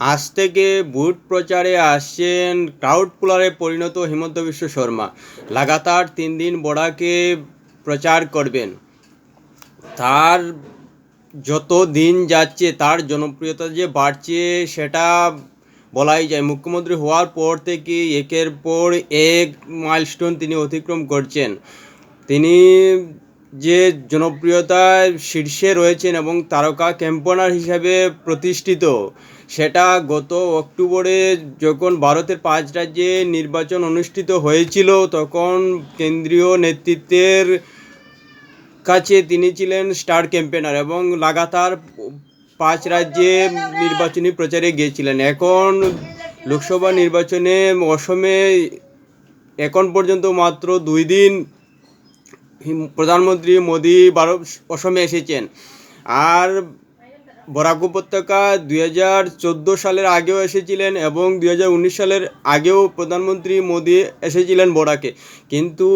আজ থেকে বুট প্রচারে আসছেন ক্রাউড পুলারে পরিণত হিমন্ত বিশ্ব শর্মা। লাগাতার তিন দিন বড়াকে প্রচার করবেন। তার যত দিন যাচ্ছে, তার জনপ্রিয়তা যে বাড়ছে, সেটা বলাই যায়। মুখ্যমন্ত্রী হওয়ার পর থেকে একের পর এক মাইলস্টোন তিনি অতিক্রম করছেন। তিনি যে জনপ্রিয়তার শীর্ষে রয়েছেন এবং তারকা ক্যাম্পনার হিসাবে প্রতিষ্ঠিত, সেটা গত অক্টোবরে যখন ভারতের পাঁচ রাজ্যে নির্বাচন অনুষ্ঠিত হয়েছিল, তখন কেন্দ্রীয় নেতৃত্বের কাছে তিনি ছিলেন স্টার ক্যাম্পেনার এবং লাগাতার পাঁচ রাজ্যে নির্বাচনী প্রচারে গিয়েছিলেন। এখন লোকসভা নির্বাচনে অসমে এখন পর্যন্ত মাত্র দুই দিন প্রধানমন্ত্রী মোদি ভারত অসমে এসেছেন। আর বরাক উপত্যকা দুই হাজার চোদ্দ সালের আগেও এসেছিলেন এবং দুই হাজার উনিশ সালের আগেও প্রধানমন্ত্রী মোদি এসেছিলেন বরাকে। কিন্তু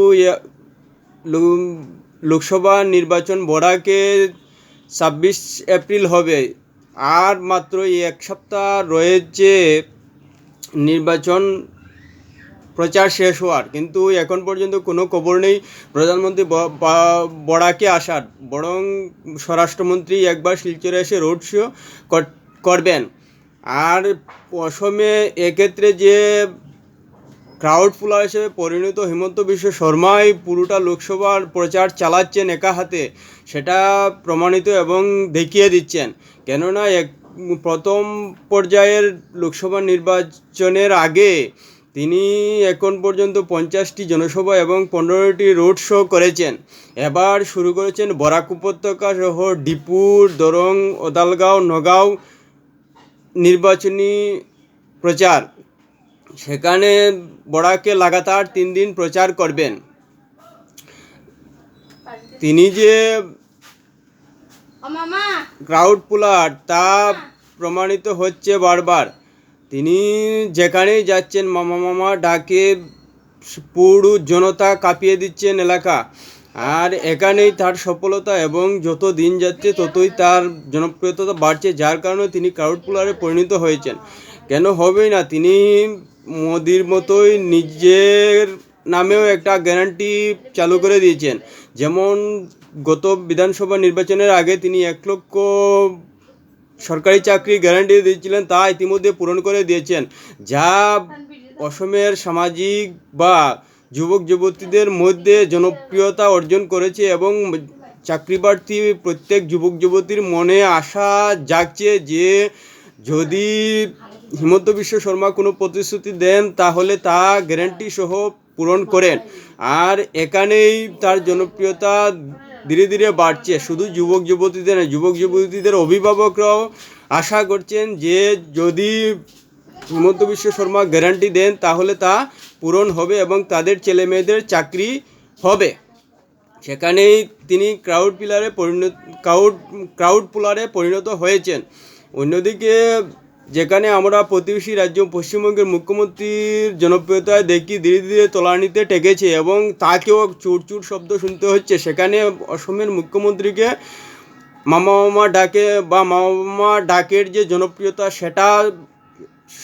লোকসভা নির্বাচন বরাকে ছাব্বিশ এপ্রিল হবে। আর মাত্র এক সপ্তাহ রয়েছে নির্বাচন প্রচার শেষ হওয়ার। কিন্তু এখন পর্যন্ত কোনো খবর নেই প্রধানমন্ত্রী বড়াকে আসার। বরং স্বরাষ্ট্রমন্ত্রী একবার শিলচরে এসে রোড শো কর- করবেন। আর অসমে এক্ষেত্রে যে ক্রাউড ফুলার হিসেবে পরিণত হিমন্ত বিশ্ব শর্মাই পুরোটা লোকসভার প্রচার চালাচ্ছেন একা হাতে, সেটা প্রমাণিত এবং দেখিয়ে দিচ্ছেন। কেননা এক, প্রথম পর্যায়ের লোকসভা নির্বাচনের আগে তিনি এখন পর্যন্ত পঞ্চাশটি জনসভা এবং পনেরোটি রোড শো করেছেন। এবার শুরু করেছেন বরাক উপত্যকা সহ ডিপুর দরং ওদালগাঁও নগাঁও নির্বাচনী প্রচার। সেখানে বড়াকে লাগাতার তিন দিন প্রচার করবেন। তিনি যে ক্রাউড পুলার তা প্রমাণিত হচ্ছে বারবার। তিনি যেখানেই যাচ্ছেন, মামা মামা ডাকে, পুরো জনতা কাঁপিয়ে দিচ্ছেন এলাকা। আর এখানেই তার সফলতা এবং যত দিন যাচ্ছে, ততই তার জনপ্রিয়তা বাড়ছে, যার কারণে তিনি ক্রাউড পুলারে পরিণত হয়েছেন। কেন হবেই না, তিনি মোদির মতোই নিজের নামেও একটা গ্যারান্টি চালু করে দিয়েছেন। যেমন গত বিধানসভা নির্বাচনের আগে তিনি এক লক্ষ সরকারি চাকরি গ্যারান্টি দিয়েছিলেন, তা ইতিমধ্যে পূরণ করে দিয়েছেন। যা অসমের সামাজিক বা যুবক যুবতীদের মধ্যে জনপ্রিয়তা অর্জন করেছে এবং চাকরি প্রার্থী প্রত্যেক যুবক যুবতীর মনে আশা জাগছে যে যদি হিমন্ত বিশ্ব শর্মা কোনো প্রতিশ্রুতি দেন, তাহলে তা গ্যারান্টি সহ পূরণ করেন। আর এখানেই তার জনপ্রিয়তা ধীরে ধীরে বাড়ছে। শুধু যুবক যুবতীদের নয় যুবক যুবতীদের অভিভাবকরাও আশা করছেন যে যদি হিমন্ত বিশ্ব শর্মা গ্যারান্টি দেন, তাহলে তা পূরণ হবে এবং তাদের ছেলে মেয়েদের চাকরি হবে। সেখানেই তিনি ক্রাউড পিলারে পরিণত ক্রাউড ক্রাউড পুলারে পরিণত হয়েছেন। অন্যদিকে যেখানে আমরা প্রতিবেশী রাজ্য পশ্চিমবঙ্গের মুখ্যমন্ত্রীর জনপ্রিয়তায় দেখি ধীরে ধীরে তলানিতে টেকেছে এবং তাকেও চুর চুর শব্দ শুনতে হচ্ছে। সেখানে অসমের মুখ্যমন্ত্রীকে মামা মামা ডাকে বা মামা মামা ডাকের যে জনপ্রিয়তা সেটা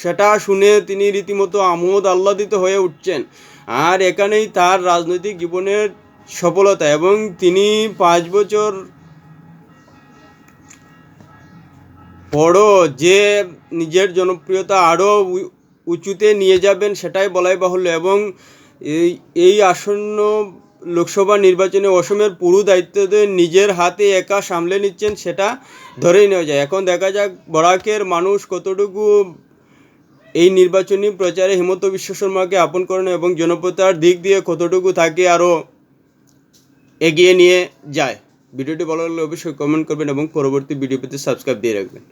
সেটা শুনে তিনি রীতিমতো আমোদ আহ্লাদিত হয়ে উঠছেন। আর এখানেই তার রাজনৈতিক জীবনের সফলতা এবং তিনি পাঁচ বছর বড় যে নিজের জনপ্রিয়তা আরও উঁচুতে নিয়ে যাবেন সেটাই বলাই বাহুল্য এবং এই এই আসন্ন লোকসভা নির্বাচনে অসমের পুরো দায়িত্ব নিজের হাতে একা সামলে নিচ্ছেন সেটা ধরেই নেওয়া যায়। এখন দেখা যাক বরাকের মানুষ কতটুকু এই নির্বাচনী প্রচারে হিমন্ত বিশ্ব শর্মাকে আপন করেন এবং জনপ্রিয়তার দিক দিয়ে কতটুকু তাকে আরও এগিয়ে নিয়ে যায়। ভিডিওটি ভালো লাগলে অবশ্যই কমেন্ট করবেন এবং পরবর্তী ভিডিও পেতে সাবস্ক্রাইব দিয়ে রাখবেন।